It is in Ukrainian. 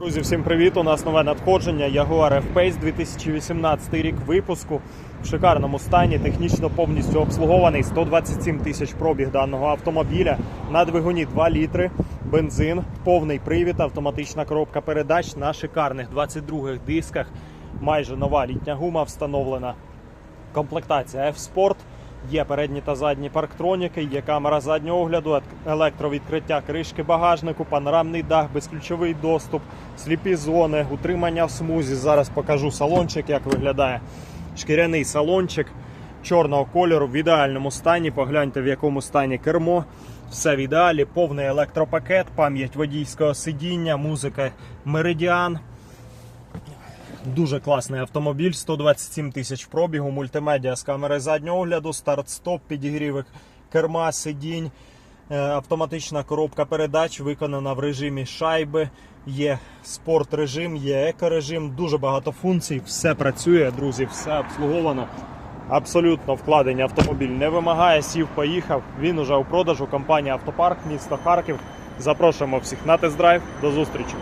Друзі, всім привіт! У нас нове надходження Jaguar F-Pace 2018 рік випуску в шикарному стані, технічно повністю обслугований. 127 тисяч пробіг даного автомобіля на двигуні 2 літри, бензин, повний привід, автоматична коробка передач на шикарних 22-х дисках. Майже нова літня гума встановлена. Комплектація F-Sport. Є передні та задні парктроніки, є камера заднього огляду, електровідкриття кришки багажнику, панорамний дах, безключовий доступ, сліпі зони, утримання в смузі. Зараз покажу салончик, як виглядає. Шкіряний салончик чорного кольору в ідеальному стані. Погляньте, в якому стані кермо. Все в ідеалі, повний електропакет, пам'ять водійського сидіння, музика Meridian. Дуже класний автомобіль, 127 тисяч пробігу, мультимедіа з камери заднього огляду, старт-стоп, підігрівик керма, сидінь, е, автоматична коробка передач виконана в режимі шайби. Є спорт режим, є екорежим, дуже багато функцій, все працює, друзі, все обслуговано. Абсолютно вкладення автомобіль не вимагає, сів, поїхав. Він уже у продажу. Компанія Автопарк, місто Харків. Запрошуємо всіх на тест-драйв. До зустрічі!